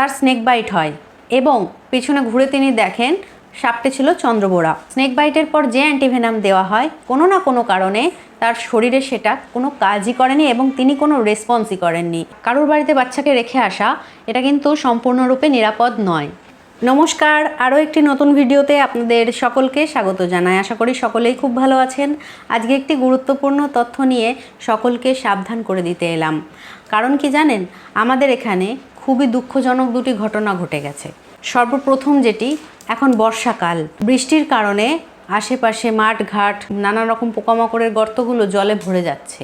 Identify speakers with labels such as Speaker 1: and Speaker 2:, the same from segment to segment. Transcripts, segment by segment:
Speaker 1: তার snake bite হয় এবং পিছনে ঘুরে তিনি দেখেন সাপটি ছিল চন্দ্রবোড়া স্নেক বাইটের পর যে অ্যান্টিভেনাম দেওয়া হয়, কোনো না কোনো কারণে তার শরীরে সেটা কোনো কাজই করেনি এবং তিনি কোনো রেসপন্সই করেননি। কারোর বাড়িতে বাচ্চাকে রেখে আসা, এটা কিন্তু সম্পূর্ণরূপে নিরাপদ নয়। নমস্কার, আরও একটি নতুন ভিডিওতে আপনাদের সকলকে স্বাগত জানাই। আশা করি সকলেই খুব ভালো আছেন। আজকে একটি গুরুত্বপূর্ণ তথ্য নিয়ে সকলকে সাবধান করে দিতে এলাম। কারণ কি জানেন? আমাদের এখানে খুবই দুঃখজনক দুটি ঘটনা ঘটে গেছে। সর্বপ্রথম যেটি, এখন বর্ষাকাল। বৃষ্টির কারণে আশেপাশে মাঠ ঘাট নানা রকম পোকামাকড়ের গর্তগুলো জলে ভরে যাচ্ছে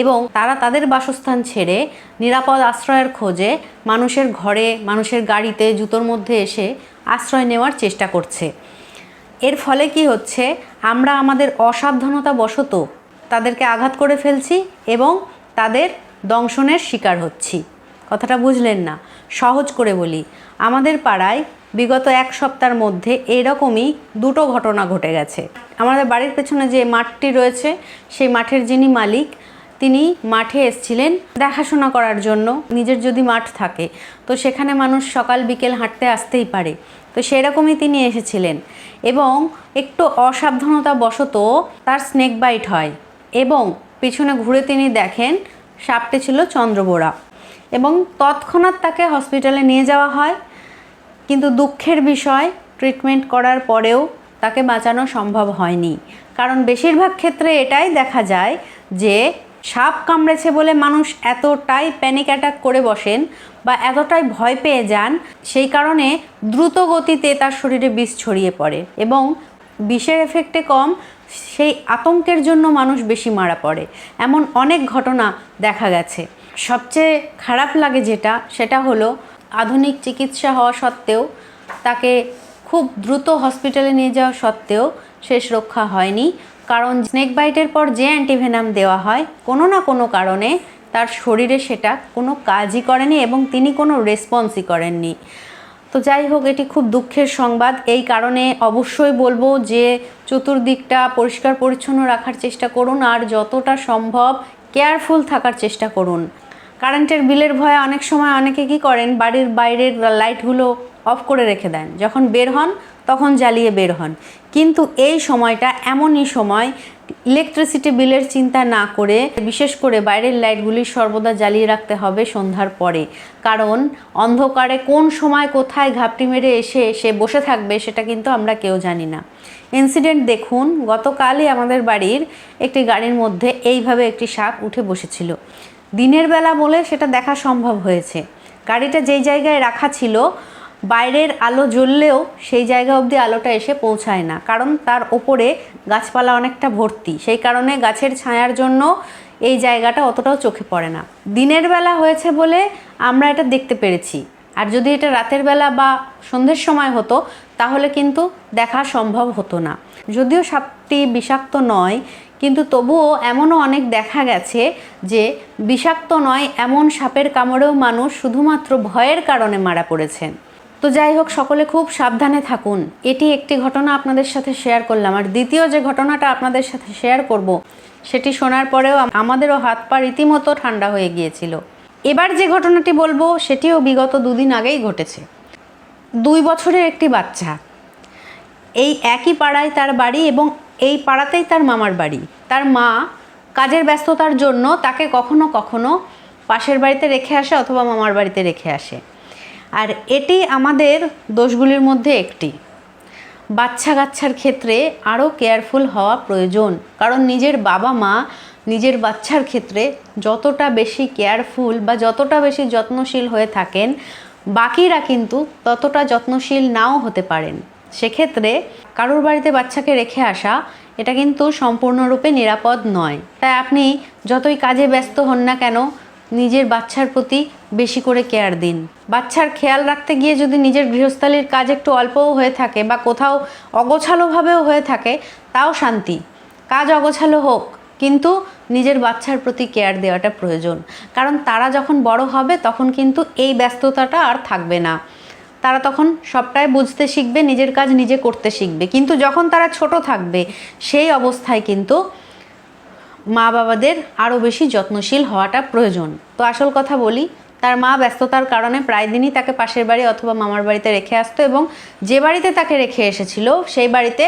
Speaker 1: এবং তারা তাদের বাসস্থান ছেড়ে নিরাপদ আশ্রয়ের খোঁজে মানুষের ঘরে, মানুষের গাড়িতে, জুতোর মধ্যে এসে আশ্রয় নেওয়ার চেষ্টা করছে। এর ফলে কি হচ্ছে, আমরা আমাদের অসাবধানতা বশত তাদেরকে আঘাত করে ফেলছি এবং তাদের দংশনের শিকার হচ্ছি। কথাটা বুঝলেন না। সহজ করে বলি, আমাদের পাড়ায় বিগত এক সপ্তাহের মধ্যে এরকমই দুটো ঘটনা ঘটে গেছে। আমাদের বাড়ির পেছনে যে মাঠটি রয়েছে, সেই মাঠের যিনি মালিক, তিনি মাঠে এসছিলেন দেখাশোনা করার জন্য, নিজের যদি মাঠ থাকে, তো সেখানে মানুষ সকাল, বিকেল হাঁটতে আসতেই পারে। তো সেরকমই তিনি এসেছিলেন এবং একটু অসাবধানতা বশত তার স্নেক বাইট হয় এবং পিছনে ঘুরে তিনি দেখেন সাপটি ছিল চন্দ্রবোড়া এবং তৎক্ষণাৎ তাকে হসপিটালে নিয়ে যাওয়া হয়। কিন্তু দুঃখের বিষয়, ট্রিটমেন্ট করার পরেও তাকে বাঁচানো সম্ভব হয়নি। কারণ বেশিরভাগ ক্ষেত্রে এটাই দেখা যায় যে, সাপ কামড়েছে বলে মানুষ এতটাই প্যানিক অ্যাটাক করে বসেন বা এতটাই ভয় পেয়ে যান, সেই কারণে দ্রুত গতিতে তার শরীরে বিষ ছড়িয়ে পড়ে এবং বিষের এফেক্টে কম, সেই আতঙ্কের জন্য মানুষ বেশি মারা পড়ে। এমন অনেক ঘটনা দেখা গেছে। সবচেয়ে খারাপ লাগে যেটা, সেটা হলো আধুনিক চিকিৎসা হওয়া সত্ত্বেও তাকে খুব দ্রুত হসপিটালে নিয়ে যাওয়া সত্ত্বেও শেষ রক্ষা হয়নি। কারণ স্নেক বাইটের পর যে অ্যান্টিভেনাম দেওয়া হয়, কোনো না কোনো কারণে তার শরীরে সেটা কোনো কাজই করেনি এবং তিনি কোনো রেসপন্সই করেননি। তো যাই হোক, এটি খুব দুঃখের সংবাদ। এই কারণে অবশ্যই বলব যে চতুর্দিকটা পরিষ্কার পরিচ্ছন্ন রাখার চেষ্টা করুন, আর যতটা সম্ভব কেয়ারফুল থাকার চেষ্টা করুন। কারেন্টের বিলের ভয়ে অনেক সময় অনেকে কি করেন, বাড়ির বাইরের লাইটগুলো অফ করে রেখে দেন। যখন বের হন, তখন জ্বালিয়ে বের হন। কিন্তু এই সময়টা এমনই সময় ইলেকট্রিসিটি বিলের চিন্তা না করে, বিশেষ করে বাইরের লাইটগুলি সর্বদা জ্বালিয়ে রাখতে হবে সন্ধ্যার পরে। কারণ, অন্ধকারে কোন সময় কোথায় ঘাপটি মেরে এসে সে বসে থাকবে সেটা কিন্তু আমরা কেউ জানি না। ইনসিডেন্ট দেখুন, গতকালই আমাদের বাড়ির একটি গাড়ির মধ্যে এইভাবে একটি সাপ উঠে বসেছিল। দিনের বেলা বলে সেটা দেখা সম্ভব হয়েছে। গাড়িটা যেই জায়গায় রাখা ছিল বাইরের আলো জ্বললেও সেই জায়গা অবধি আলোটা এসে পৌঁছায় না। কারণ তার ওপরে গাছপালা অনেকটা ভর্তি। সেই কারণে গাছের ছায়ার জন্য এই জায়গাটা অতটাও চোখে পড়ে না। দিনের বেলা হয়েছে বলে আমরা এটা দেখতে পেরেছি। আর যদি এটা রাতের বেলা বা সন্ধ্যের সময় হতো, তাহলে কিন্তু দেখা সম্ভব হতো না। যদিও সাপটি বিষাক্ত নয়, কিন্তু তবুও এমনও অনেক দেখা গেছে যে বিষাক্ত নয় এমন সাপের কামড়েও মানুষ শুধুমাত্র ভয়ের কারণে মারা পড়েছেন। তো যাই হোক, সকলে খুব সাবধানে থাকুন। এটি একটি ঘটনা আপনাদের সাথে শেয়ার করলাম। আর দ্বিতীয় যে ঘটনাটা আপনাদের সাথে শেয়ার করব, সেটি শোনার পরেও আমাদেরও হাত পা রীতিমতো ঠান্ডা হয়ে গিয়েছিল। এবার যে ঘটনাটি বলব, সেটিও বিগত দুদিন আগেই ঘটেছে। দুই বছরের একটি বাচ্চা। এই একই পাড়ায় তার বাড়ি এবং এই পাড়াতেই তার মামার বাড়ি। তার মা কাজের ব্যস্ততার জন্য তাকে কখনো কখনো পাশের বাড়িতে রেখে আসে অথবা মামার বাড়িতে রেখে আসে। আর এটি আমাদের দোষগুলির মধ্যে একটি। বাচ্চা কাচ্চার ক্ষেত্রে আরও কেয়ারফুল হওয়া প্রয়োজন, কারণ নিজের বাবা মা নিজের বাচ্চার ক্ষেত্রে যতটা বেশি কেয়ারফুল বা যতটা বেশি যত্নশীল হয়ে থাকেন, বাকিরা কিন্তু ততটা যত্নশীল নাও হতে পারেন। সেক্ষেত্রে কারোর বাড়িতে বাচ্চাকে রেখে আসা, এটা কিন্তু সম্পূর্ণরূপে নিরাপদ নয়। তাই আপনি যতই কাজে ব্যস্ত হন না কেন নিজের বাচ্চার প্রতি বেশি করে কেয়ার দিন। বাচ্চার খেয়াল রাখতে গিয়ে যদি নিজের গৃহস্থালির কাজ একটু অল্পও হয়ে থাকে বা কোথাও অগোছালোভাবেও হয়ে থাকে, তাও শান্তি। কাজ অগোছালো হোক, কিন্তু নিজের বাচ্চার প্রতি কেয়ার দেওয়াটা প্রয়োজন। কারণ তারা যখন বড় হবে, তখন কিন্তু এই ব্যস্ততাটা আর থাকবে না। তারা তখন সবটাই বুঝতে শিখবে, নিজের কাজ নিজে করতে শিখবে। কিন্তু যখন তারা ছোট থাকবে, সেই অবস্থায় কিন্তু মা বাবাদের আরও বেশি যত্নশীল হওয়াটা প্রয়োজন। তো আসল কথা বলি, তার মা ব্যস্ততার কারণে প্রায় দিনই তাকে পাশের বাড়ি অথবা মামার বাড়িতে রেখে আসতো এবং যে বাড়িতে তাকে রেখে এসেছিল, সেই বাড়িতে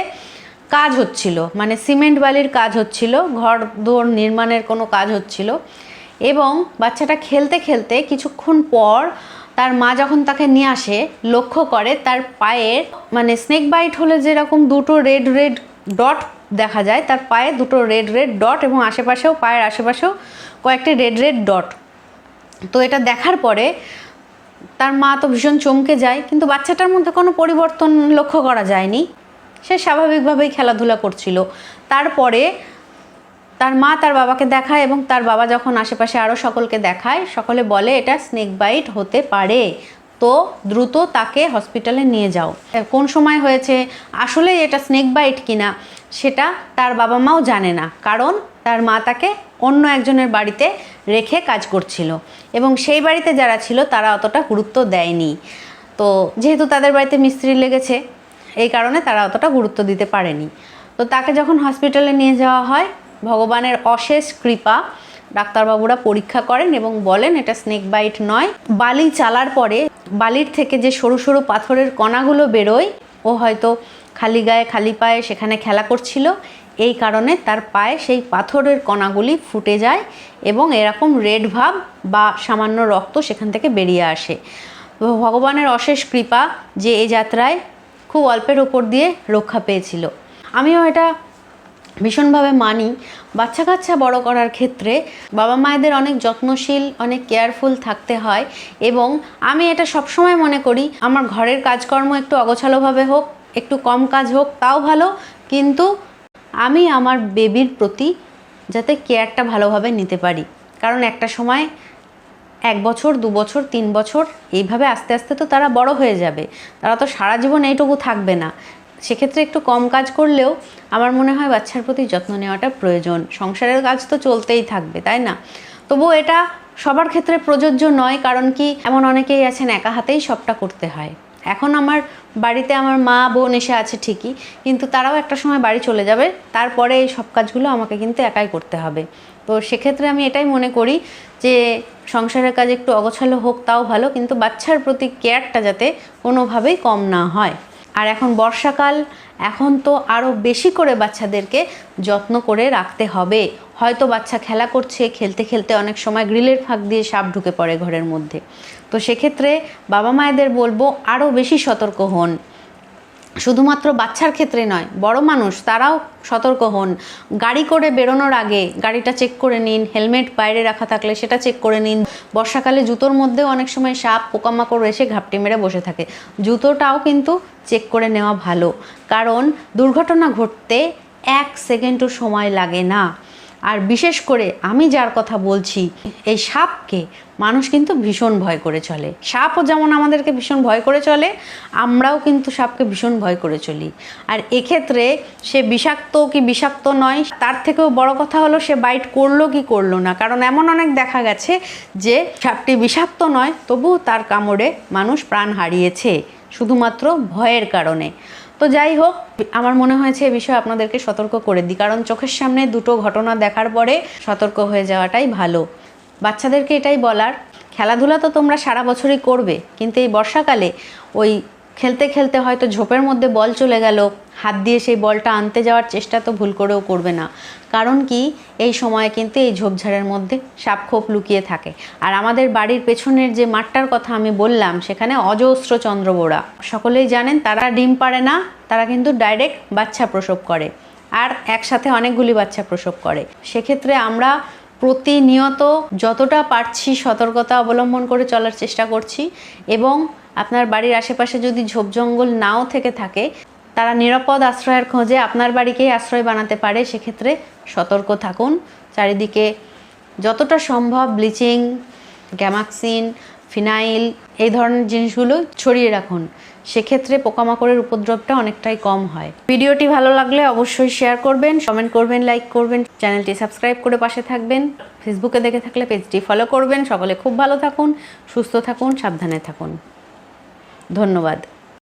Speaker 1: কাজ হচ্ছিল মানে সিমেন্ট বালির কাজ হচ্ছিল, ঘর দোর নির্মাণের কোনো কাজ হচ্ছিল এবং বাচ্চাটা খেলতে খেলতে কিছুক্ষণ পর তার মা যখন তাকে নিয়ে আসে, লক্ষ্য করে তার পায়ের মানে স্নেক বাইট হলে যেরকম দুটো রেড রেড ডট দেখা যায়। তার পায়ে দুটো রেড রেড ডট এবং আশেপাশেও পায়ের আশেপাশেও কয়েকটি রেড রেড ডট তো এটা দেখার পরে তার মা তো ভীষণ চমকে যায়, কিন্তু বাচ্চাটার মধ্যে কোনো পরিবর্তন লক্ষ্য করা যায়নি। সে স্বাভাবিকভাবেই খেলাধুলা করছিল। তারপরে তার মা তার বাবাকে দেখায় এবং তার বাবা যখন আশেপাশে আরও সকলকে দেখায়, সকলে বলে, এটা স্নেক বাইট হতে পারে। তো দ্রুত তাকে হসপিটালে নিয়ে যাও। কোন সময় হয়েছে? আসলে এটা স্নেক বাইট কিনা, সেটা তার বাবা মাও জানে না। কারণ তার মা তাকে অন্য একজনের বাড়িতে রেখে কাজ করছিল। এবং সেই বাড়িতে যারা ছিল, তারা অতটা গুরুত্ব দেয়নি। তো যেহেতু তাদের বাড়িতে মিস্ত্রি লেগেছে, এই কারণে তারা অতটা গুরুত্ব দিতে পারেনি। তো তাকে যখন হসপিটালে নিয়ে যাওয়া হয়, ভগবানের অশেষ কৃপা ডাক্তারবাবুরা পরীক্ষা করেন এবং বলেন এটা স্নেক বাইট নয়। বালি চালার পরে বালির থেকে যে সরু সরু পাথরের কণাগুলো বেরোয়, ও হয়তো খালি গায়ে খালি পায়ে সেখানে খেলা করছিল। এই কারণে তার পায়ে সেই পাথরের কণাগুলি ফুটে যায় এবং এরকম রেড ভাব বা সামান্য রক্ত সেখান থেকে বেরিয়ে আসে। ভগবানের অশেষ কৃপা যে এই যাত্রায় খুব অল্পের ওপর দিয়ে রক্ষা পেয়েছিল। আমিও এটা ভীষণভাবে মানি। বাচ্চা কাচ্চা বড় করার ক্ষেত্রে বাবা মায়েদের অনেক যত্নশীল, অনেক কেয়ারফুল থাকতে হয় এবং আমি এটা সবসময় মনে করি, আমার ঘরের কাজকর্ম একটু অগোছালোভাবে হোক, একটু কম কাজ হোক, তাও ভালো। কিন্তু আমি আমার বেবির প্রতি যাতে কেয়ারটা ভালোভাবে নিতে পারি। কারণ একটা সময় এক বছর, দু বছর, তিন বছর, এইভাবে আস্তে আস্তে তো তারা বড় হয়ে যাবে। তারা তো সারা জীবন এইটুকু থাকবে না। সেক্ষেত্রে একটু কম কাজ করলেও আমার মনে হয় বাচ্চার প্রতি যত্ন নেওয়াটা প্রয়োজন। সংসারের কাজ তো চলতেই থাকবে, তাই না? তবুও এটা সবার ক্ষেত্রে প্রযোজ্য নয়, কারণ কি এমন অনেকেই আছেন একা হাতেই সবটা করতে হয়। এখন আমার বাড়িতে আমার মা বোন এসে আছে ঠিকই, কিন্তু তারাও একটা সময় বাড়ি চলে যাবে, তারপরে এই সব কাজগুলো আমাকে কিন্তু একাই করতে হবে। তো সেক্ষেত্রে আমি এটাই মনে করি যে সংসারের কাজ একটু অগোছালো হোক, তাও ভালো, কিন্তু বাচ্চার প্রতি কেয়ারটা যাতে কোনোভাবেই কম না হয়। আর এখন বর্ষাকাল, এখন তো আরও বেশি করে বাচ্চাদেরকে যত্ন করে রাখতে হবে। হয়তো বাচ্চা খেলা করছে, খেলতে খেলতে অনেক সময় গ্রিলের ফাঁক দিয়ে সাপ ঢুকে পড়ে ঘরের মধ্যে। তো সেক্ষেত্রে বাবা মায়েদের বলব আরও বেশি সতর্ক হন। শুধুমাত্র বাচ্চার ক্ষেত্রে নয়, বড় মানুষ, তারাও সতর্ক হন। গাড়ি করে বেরোনোর আগে গাড়িটা চেক করে নিন হেলমেট বাইরে রাখা থাকলে সেটা চেক করে নিন। বর্ষাকালে জুতোর মধ্যেও অনেক সময় সাপ, পোকামাকড় এসে ঘাপটি মেরে বসে থাকে। জুতোটাও কিন্তু চেক করে নেওয়া ভালো। কারণ দুর্ঘটনা ঘটতে এক সেকেন্ডও সময় লাগে না। আর বিশেষ করে আমি যার কথা বলছি, এই সাপকে মানুষ কিন্তু ভীষণ ভয় করে চলে। সাপও যেমন আমাদেরকে ভীষণ ভয় করে চলে, আমরাও কিন্তু সাপকে ভীষণ ভয় করে চলি। আর এক্ষেত্রে সে বিষাক্ত কি বিষাক্ত নয়, তার থেকেও বড় কথা হলো সে বাইট করল কি করল না। কারণ এমন অনেক দেখা গেছে যে সাপটি বিষাক্ত নয়, তবুও তার কামড়ে মানুষ প্রাণ হারিয়েছে, শুধুমাত্র ভয়ের কারণে। তো যাই হোক, আমার মনে হয়েছে এ বিষয়ে আপনাদেরকে সতর্ক করে দিই, কারণ চোখের সামনে দুটো ঘটনা দেখার পরে সতর্ক হয়ে যাওয়াটাই ভালো। বাচ্চাদেরকে এটাই বলার, খেলাধুলা তো তোমরা সারা বছরই করবে, কিন্তু এই বর্ষাকালে ওই খেলতে খেলতে হয়তো ঝোপের মধ্যে বল চলে গেল। হাত দিয়ে সেই বলটা আনতে যাওয়ার চেষ্টা তো ভুল করেও করবে না। কারণ কি? এই সময়ে কিন্তু এই ঝোপঝাড়ের মধ্যে সাপ খোপ লুকিয়ে থাকে। আর আমাদের বাড়ির পেছনের যে মাঠটার কথা আমি বললাম, সেখানে অজস্র চন্দ্রবোড়া। সকলেই জানেন, তারা ডিম পারে না, তারা কিন্তু ডাইরেক্ট বাচ্চা প্রসব করে। আর একসাথে অনেকগুলি বাচ্চা প্রসব করে। সেক্ষেত্রে আমরা প্রতিনিয়ত যতটা পারছি সতর্কতা অবলম্বন করে চলার চেষ্টা করছি এবং আপনার বাড়ির আশেপাশে যদি ঝোপ জঙ্গল নাও থেকে থাকে, তারা নিরাপদ আশ্রয়ের খোঁজে আপনার বাড়িকেই আশ্রয় বানাতে পারে। সেক্ষেত্রে সতর্ক থাকুন। চারিদিকে যতটা সম্ভব ব্লিচিং, গ্যামাক্সিন, ফিনাইল, এই ধরনের জিনিসগুলো ছড়িয়ে রাখুন। সেক্ষেত্রে পোকামাকড়ের উপদ্রবটা অনেকটাই কম হয়। ভিডিওটি ভালো লাগলে অবশ্যই শেয়ার করবেন, কমেন্ট করবেন, লাইক করবেন, চ্যানেলটি সাবস্ক্রাইব করে পাশে থাকবেন, ফেসবুকে দেখে থাকলে পেজটি ফলো করবেন। সকলে খুব ভালো থাকুন, সুস্থ থাকুন, সাবধানে থাকুন। ধন্যবাদ।